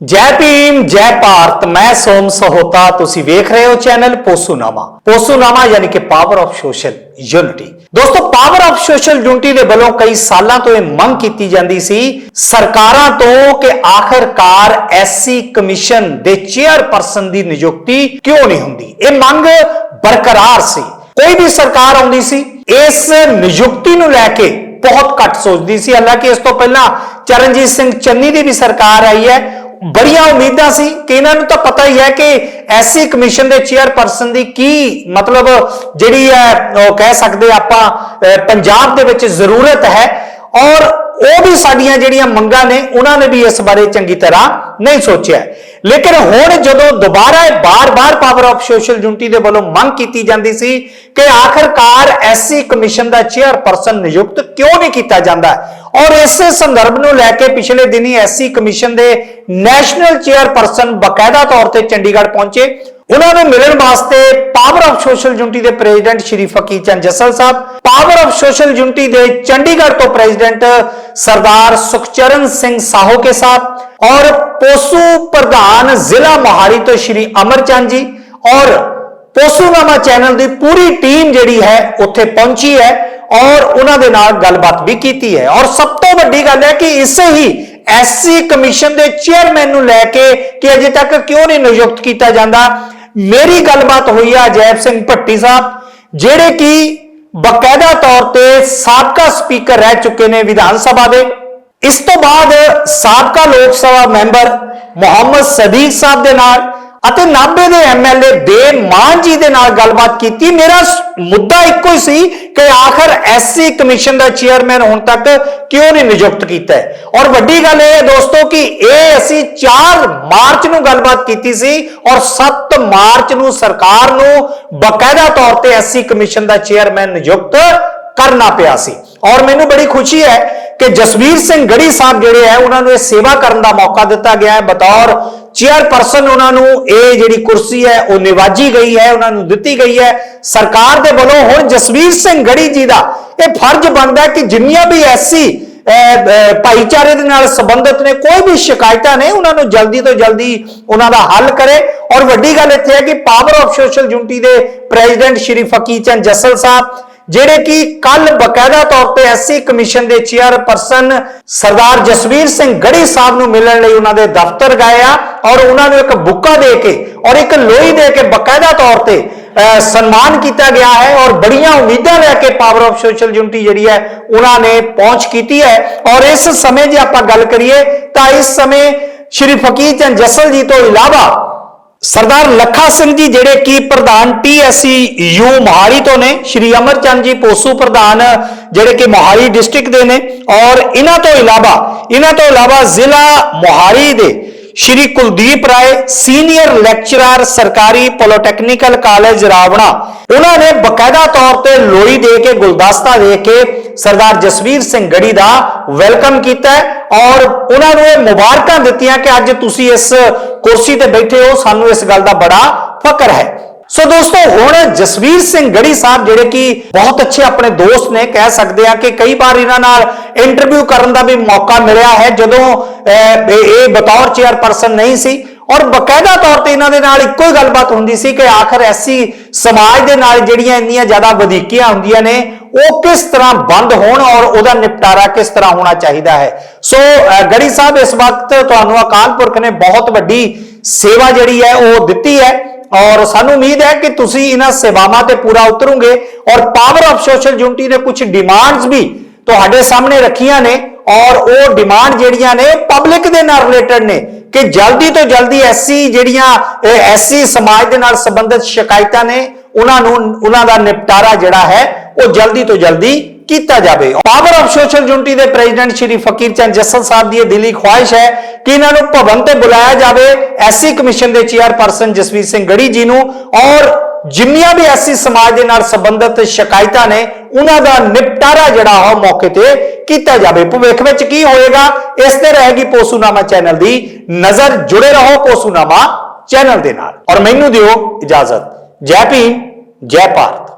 ਜੈ ਭੀਮ, ਜੈ ਭਾਰਤ, ਮੈਂ ਸੋਮ ਸਹੋਤਾ, ਤੁਸੀਂ ਵੇਖ ਰਹੇ ਹੋ ਚੈਨਲ ਪੋਸੂਨਾਮਾ। ਪੋਸੂਨਾਮਾ ਯਾਨੀ ਕਿ ਪਾਵਰ ਆਫ ਸੋਸ਼ਲ ਯੂਨਿਟੀ ਦੋਸਤੋ ਪਾਵਰ ਆਫ ਸੋਸ਼ਲ ਯੂਨਿਟੀ ਦੇ ਵੱਲੋਂ ਕਈ ਸਾਲਾਂ ਤੋਂ ਇਹ ਮੰਗ ਕੀਤੀ ਜਾਂਦੀ ਸੀ ਸਰਕਾਰਾਂ ਤੋਂ ਕਿ ਆਖਰਕਾਰ ਐਸਸੀ ਕਮਿਸ਼ਨ ਦੇ ਚੇਅਰਪਰਸਨ ਦੀ ਨਿਯੁਕਤੀ ਕਿਉਂ ਨਹੀਂ ਹੁੰਦੀ। ਇਹ ਮੰਗ ਬਰਕਰਾਰ ਸੀ। ਕੋਈ ਵੀ ਸਰਕਾਰ ਆਉਂਦੀ ਸੀ, ਇਸ ਨਿਯੁਕਤੀ ਨੂੰ ਲੈ ਕੇ ਬਹੁਤ ਘੱਟ ਸੋਚਦੀ ਸੀ। ਹਾਲਾਂਕਿ ਇਸ ਤੋਂ ਪਹਿਲਾਂ ਚਰਨਜੀਤ ਸਿੰਘ ਚੰਨੀ ਦੀ ਵੀ ਸਰਕਾਰ ਆਈ ਹੈ। ਬੜੀਆਂ ਉਮੀਦਾਂ ਸੀ ਕਿ ਇਹਨਾਂ ਨੂੰ ਤਾਂ ਪਤਾ ਹੀ ਹੈ ਕਿ ਐਸਸੀ ਕਮਿਸ਼ਨ ਦੇ ਚੇਅਰਪਰਸਨ ਦੀ ਕੀ ਮਤਲਬ ਜਿਹੜੀ ਹੈ, ਉਹ ਕਹਿ ਸਕਦੇ ਆਪਾਂ ਪੰਜਾਬ ਦੇ ਵਿੱਚ ਜ਼ਰੂਰਤ ਹੈ ਔਰ ਉਹ ਵੀ ਸਾਡੀਆਂ ਜਿਹੜੀਆਂ ਮੰਗਾਂ ਨੇ, ਉਹਨਾਂ ਨੇ ਵੀ ਇਸ ਬਾਰੇ ਚੰਗੀ ਤਰ੍ਹਾਂ ਨਹੀਂ ਸੋਚਿਆ। ਲੇਕਿਨ ਹੁਣ ਜਦੋਂ ਦੁਬਾਰਾ ਇਹ ਬਾਰ-ਬਾਰ ਪਾਵਰ ਆਫ ਸੋਸ਼ਲ ਯੂਨਿਟੀ ਦੇ ਵੱਲੋਂ ਮੰਗ ਕੀਤੀ ਜਾਂਦੀ ਸੀ ਕਿ ਆਖਰਕਾਰ ਐਸਸੀ ਕਮਿਸ਼ਨ ਦਾ ਚੇਅਰਪਰਸਨ ਨਿਯੁਕਤ ਕਿਉਂ ਨਹੀਂ ਕੀਤਾ ਜਾਂਦਾ, ਔਰ ਇਸੇ ਸੰਦਰਭ ਨੂੰ ਲੈ ਕੇ ਪਿਛਲੇ ਦਿਨੀ ਐਸਸੀ ਕਮਿਸ਼ਨ ਦੇ ਨੈਸ਼ਨਲ ਚੇਅਰਪਰਸਨ ਬਕਾਇਦਾ ਤੌਰ ਤੇ ਚੰਡੀਗੜ੍ਹ ਪਹੁੰਚੇ। ਉਹਨਾਂ ਨੂੰ ਮਿਲਣ ਵਾਸਤੇ ਪਾਵਰ ਆਫ ਸੋਸ਼ਲ ਯੂਨਿਟੀ ਦੇ president Shri Fakir Chand Jassal Sahib power of social unity ਦੇ ਚੰਡੀਗੜ੍ਹ ਤੋਂ ਪ੍ਰੈਜ਼ੀਡੈਂਟ ਸਰਦਾਰ ਸੁਖਚਰਨ ਸਿੰਘ ਸਾਹੋਕੇ ਸਾਹਿਬ ਔਰ ਪੋਸੂ ਪ੍ਰਧਾਨ ਜ਼ਿਲ੍ਹਾ ਮੋਹਾਲੀ ਤੋਂ ਸ਼੍ਰੀ ਅਮਰਚੰਦ ਜੀ ਔਰ ਪੋਸੂਨਾਮਾ ਚੈਨਲ ਦੀ ਪੂਰੀ ਟੀਮ ਜਿਹੜੀ ਹੈ ਉੱਥੇ ਪਹੁੰਚੀ ਹੈ ਔਰ ਉਹਨਾਂ ਦੇ ਨਾਲ ਗੱਲਬਾਤ ਵੀ ਕੀਤੀ ਹੈ। ਔਰ ਸਭ ਤੋਂ ਵੱਡੀ ਗੱਲ ਹੈ ਕਿ ਇਸੇ ਹੀ ਐਸਸੀ ਕਮਿਸ਼ਨ ਦੇ ਚੇਅਰਮੈਨ ਨੂੰ ਲੈ ਕੇ ਕਿ ਅਜੇ ਤੱਕ ਕਿਉਂ ਨਹੀਂ ਨਿਯੁਕਤ ਕੀਤਾ ਜਾਂਦਾ, ਮੇਰੀ ਗੱਲਬਾਤ ਹੋਈ ਆ ਅਜੈਬ ਸਿੰਘ ਭੱਟੀ ਸਾਹਿਬ, ਜਿਹੜੇ ਕਿ ਬਕਾਇਦਾ ਤੌਰ ਤੇ ਸਾਬਕਾ ਸਪੀਕਰ ਰਹਿ ਚੁੱਕੇ ਨੇ ਵਿਧਾਨ ਸਭਾ ਦੇ। ਇਸ ਤੋਂ ਬਾਅਦ ਸਾਬਕਾ ਲੋਕ ਸਭਾ ਮੈਂਬਰ ਮੁਹੰਮਦ ਸਦੀਕ ਸਾਹਿਬ ਦੇ ਨਾਲ ਅਤੇ ਨਾਭੇ ਦੇ ਐਮਐਲਏ ਦੇ ਮਾਨ ਜੀ ਦੇ ਨਾਲ ਗੱਲਬਾਤ ਕੀਤੀ। ਮੇਰਾ ਮੁੱਦਾ ਇੱਕੋ ਹੀ ਸੀ ਕਿ ਆਖਰ ਐਸਸੀ ਕਮਿਸ਼ਨ ਦਾ ਚੇਅਰਮੈਨ ਹੁਣ ਤੱਕ ਕਿਉਂ ਨਹੀਂ ਨਿਯੁਕਤ ਕੀਤਾ ਹੈ? ਔਰ ਵੱਡੀ ਗੱਲ ਇਹ ਹੈ ਦੋਸਤੋ ਕਿ ਇਹ ਅਸੀਂ 4 ਮਾਰਚ ਨੂੰ ਗੱਲਬਾਤ ਕੀਤੀ ਸੀ ਔਰ 7 ਮਾਰਚ ਨੂੰ ਸਰਕਾਰ ਨੂੰ ਬਕਾਇਦਾ ਤੌਰ ਤੇ ਐਸਸੀ ਕਮਿਸ਼ਨ ਦਾ ਚੇਅਰਮੈਨ ਨਿਯੁਕਤ ਕਰਨਾ ਪਿਆ ਸੀ। ਔਰ ਮੈਨੂੰ ਬੜੀ ਖੁਸ਼ੀ ਹੈ ਕਿ ਜਸਵੀਰ ਸਿੰਘ ਗੜੀ ਸਾਹਿਬ ਜਿਹੜੇ ਹੈ, ਉਹਨਾਂ ਨੂੰ ਇਹ ਸੇਵਾ ਕਰਨ ਦਾ ਮੌਕਾ ਦਿੱਤਾ ਗਿਆ ਹੈ। ਬਤੌਰ ਚੇਅਰਪਰਸਨ ਉਹਨਾਂ ਨੂੰ ਇਹ ਜਿਹੜੀ ਕੁਰਸੀ ਹੈ, ਉਹ ਨਿਵਾਜੀ ਗਈ ਹੈ, ਉਹਨਾਂ ਨੂੰ ਦਿੱਤੀ ਗਈ ਹੈ। ਸਰਕਾਰ ਦੇ ਵੱਲੋਂ ਹੁਣ ਜਸਵੀਰ ਸਿੰਘ ਗੜੀ ਜੀ ਦਾ ਇਹ ਫਰਜ਼ ਬਣਦਾ ਕਿ ਜਿੰਨੀਆਂ ਵੀ ਐਸੀ ਭਾਈਚਾਰੇ ਦੇ ਨਾਲ ਸੰਬੰਧਿਤ ਨੇ, ਕੋਈ ਵੀ ਸ਼ਿਕਾਇਤਾਂ ਨੇ, ਉਹਨਾਂ ਨੂੰ ਜਲਦੀ ਤੋਂ ਜਲਦੀ ਉਹਨਾਂ ਦਾ ਹੱਲ ਕਰੇ। ਔਰ ਵੱਡੀ ਗੱਲ ਇੱਥੇ ਹੈ ਕਿ ਪਾਵਰ ਆਫ ਸੋਸ਼ਲ ਯੂਨਿਟੀ ਦੇ ਪ੍ਰੈਜ਼ੀਡੈਂਟ ਸ਼੍ਰੀ ਫਕੀਰ ਚੰਦ ਜੱਸਲ ਸਾਹਿਬ ਜਿਹੜੇ ਕਿ ਕੱਲ ਬਕਾਇਦਾ ਤੌਰ ਤੇ ਐਸਸੀ ਕਮਿਸ਼ਨ ਦੇ ਚੇਅਰਪਰਸਨ ਸਰਦਾਰ ਜਸਵੀਰ ਸਿੰਘ ਗੜੀ ਸਾਹਿਬ ਨੂੰ ਮਿਲਣ ਲਈ ਉਹਨਾਂ ਦੇ ਦਫ਼ਤਰ ਗਏ ਆ ਔਰ ਉਹਨਾਂ ਨੂੰ ਇੱਕ ਬੁੱਕਾ ਦੇ ਕੇ ਔਰ ਇੱਕ ਲੋਈ ਦੇ ਕੇ ਬਕਾਇਦਾ ਤੌਰ ਤੇ ਸਨਮਾਨ ਕੀਤਾ ਗਿਆ ਹੈ ਔਰ ਬੜੀਆਂ ਉਮੀਦਾਂ ਲੈ ਕੇ ਪਾਵਰ ਆਫ ਸੋਸ਼ਲ ਯੂਨਿਟੀ ਜਿਹੜੀ ਹੈ ਉਹਨਾਂ ਨੇ ਪਹੁੰਚ ਕੀਤੀ ਹੈ। ਔਰ ਇਸ ਸਮੇਂ ਜੇ ਆਪਾਂ ਗੱਲ ਕਰੀਏ ਤਾਂ ਇਸ ਸਮੇਂ ਸ਼੍ਰੀ ਫਕੀਰ ਚੰਦ ਜੱਸਲ ਜੀ ਤੋਂ ਇਲਾਵਾ ਸਰਦਾਰ ਲੱਖਾ ਸਿੰਘ ਜੀ, ਜਿਹੜੇ ਕੀ ਪ੍ਰਧਾਨ ਟੀਐਸਸੀ ਯੂ ਮੋਹਾਲੀ ਤੋਂ ਨੇ, ਸ਼੍ਰੀ ਅਮਰਚੰਦ ਜੀ ਪੋਸੂ ਪ੍ਰਧਾਨ, ਜਿਹੜੇ ਕਿ ਮੋਹਾਲੀ ਡਿਸਟ੍ਰਿਕਟ ਦੇ ਨੇ, ਔਰ ਇਹਨਾਂ ਤੋਂ ਇਲਾਵਾ, ਇਹਨਾਂ ਤੋਂ ਇਲਾਵਾ ਜ਼ਿਲ੍ਹਾ ਮੋਹਾਲੀ ਦੇ ਸ਼੍ਰੀ ਕੁਲਦੀਪ ਰਾਏ, ਸੀਨੀਅਰ ਲੈਕਚਰਰ ਸਰਕਾਰੀ ਪੋਲੀਟੈਕਨੀਕਲ ਕਾਲਜ ਰਾਵਣਾ, ਉਹਨਾਂ ਨੇ ਬਕਾਇਦਾ ਤੌਰ ਤੇ ਲੋਈ ਦੇ ਕੇ, ਗੁਲਦਸਤਾ ਦੇ ਕੇ ਸਰਦਾਰ ਜਸਵੀਰ ਸਿੰਘ ਗੜੀ ਦਾ ਵੈਲਕਮ ਕੀਤਾ ਔਰ ਉਹਨਾਂ ਨੂੰ ਇਹ ਮੁਬਾਰਕਾਂ ਦਿੱਤੀਆਂ ਕਿ ਅੱਜ ਤੁਸੀਂ ਇਸ ਕੁਰਸੀ ਤੇ ਬੈਠੇ ਹੋ ਸਾਨੂੰ ਇਸ ਗੱਲ ਦਾ ਬੜਾ ਫਕਰ ਹੈ। ਸੋ ਦੋਸਤੋ ਹੁਣ ਜਸਵੀਰ ਸਿੰਘ ਗੜੀ ਸਾਹਿਬ ਜਿਹੜੇ ਕਿ ਬਹੁਤ ਅੱਛੇ ਆਪਣੇ ਦੋਸਤ ਨੇ ਕਹਿ ਸਕਦੇ ਆ ਕਿ ਕਈ ਵਾਰ ਇਹਨਾਂ ਨਾਲ ਇੰਟਰਵਿਊ ਕਰਨ ਦਾ ਵੀ ਮੌਕਾ ਮਿਲਿਆ ਹੈ। ਜਦੋਂ ਅਹ, ਇਹ ਬਤੌਰ ਚੇਅਰਪਰਸਨ ਨਹੀਂ ਸੀ ਔਰ ਬਕਾਇਦਾ ਤੌਰ ਤੇ ਇਹਨਾਂ ਦੇ ਨਾਲ ਇੱਕੋ ਹੀ ਗੱਲਬਾਤ ਹੁੰਦੀ ਸੀ ਕਿ ਆਖਰ ਐਸੀ ਸਮਾਜ ਦੇ ਨਾਲ ਜਿਹੜੀਆਂ ਇੰਨੀਆਂ ਜ਼ਿਆਦਾ ਵਧੀਕੀਆਂ ਹੁੰਦੀਆਂ ਨੇ, ਉਹ ਕਿਸ ਤਰ੍ਹਾਂ ਬੰਦ ਹੋਣ ਔਰ ਉਹਦਾ ਨਿਪਟਾਰਾ ਕਿਸ ਤਰ੍ਹਾਂ ਹੋਣਾ ਚਾਹੀਦਾ ਹੈ। ਸੋ ਗੜੀ ਸਾਹਿਬ, ਇਸ ਵਕਤ ਤੁਹਾਨੂੰ ਅਕਾਲ ਪੁਰਖ ਨੇ ਬਹੁਤ ਵੱਡੀ ਸੇਵਾ ਜਿਹੜੀ ਹੈ ਉਹ ਦਿੱਤੀ ਹੈ ਔਰ ਸਾਨੂੰ ਉਮੀਦ ਹੈ ਕਿ ਤੁਸੀਂ ਇਹਨਾਂ ਸੇਵਾਵਾਂ ਤੇ ਪੂਰਾ ਉਤਰੋਗੇ ਔਰ ਪਾਵਰ ਆਫ ਸੋਸ਼ਲ ਯੂਨਿਟੀ ਨੇ ਕੁਝ ਡਿਮਾਂਡਸ ਵੀ ਤੁਹਾਡੇ ਸਾਹਮਣੇ ਰੱਖੀਆਂ ਨੇ ਔਰ ਉਹ ਡਿਮਾਂਡ ਜਿਹੜੀਆਂ ਨੇ ਪਬਲਿਕ ਦੇ ਨਾਲ ਰਿਲੇਟਡ ਨੇ। ਕਿ ਜਲਦੀ ਤੋਂ ਜਲਦੀ ਐਸੀ ਜਿਹੜੀਆਂ ਐਸੀ ਸਮਾਜ ਦੇ ਨਾਲ ਸੰਬੰਧਿਤ ਸ਼ਿਕਾਇਤਾਂ ਨੇ, ਉਹਨਾਂ ਨੂੰ, ਉਹਨਾਂ ਦਾ ਨਿਪਟਾਰਾ ਜਿਹੜਾ ਹੈ, ਉਹ ਜਲਦੀ ਤੋਂ ਜਲਦੀ ਕੀਤਾ ਜਾਵੇ। ਪਾਵਰ ਆਫ ਸੋਸ਼ਲ ਯੂਨਿਟੀ ਦੇ ਪ੍ਰੈਜ਼ੀਡੈਂਟ ਸ਼੍ਰੀ ਫਕੀਰ ਚੰਦ ਜੱਸਲ ਸਾਹਿਬ ਦੀ ਇਹ ਦਿਲੀ ਖੁਆਇਸ਼ ਹੈ ਕਿ ਇਹਨਾਂ ਨੂੰ ਭਵਨ ਤੇ ਬੁਲਾਇਆ ਜਾਵੇ। ਐਸਸੀ ਕਮਿਸ਼ਨ ਦੇ ਚੇਅਰਪਰਸਨ ਜਸਵੀਰ ਸਿੰਘ ਗੜੀ ਜੀ ਨੂੰ ਔਰ ਜਿੰਨੀਆਂ ਵੀ ਐਸੀ ਸਮਾਜ ਦੇ ਨਾਲ ਸੰਬੰਧਿਤ ਸ਼ਿਕਾਇਤਾਂ ਨੇ, ਉਹਨਾਂ ਦਾ ਨਿਪਟਾਰਾ ਜਿਹੜਾ ਉਹ ਮੌਕੇ ਤੇ ਕੀਤਾ ਜਾਵੇ। ਭਵਿੱਖ ਵਿੱਚ ਕੀ ਹੋਏਗਾ, ਇਸ ਤੇ ਰਹੇਗੀ ਪੋਸੂਨਾਮਾ ਚੈਨਲ ਦੀ ਨਜ਼ਰ। ਜੁੜੇ ਰਹੋ ਪੋਸੂਨਾਮਾ ਚੈਨਲ ਦੇ ਨਾਲ। ਔਰ ਮੈਨੂੰ ਦਿਓ ਇਜਾਜ਼ਤ। ਜੈ ਭੀਮ, ਜੈ ਭਾਰਤ।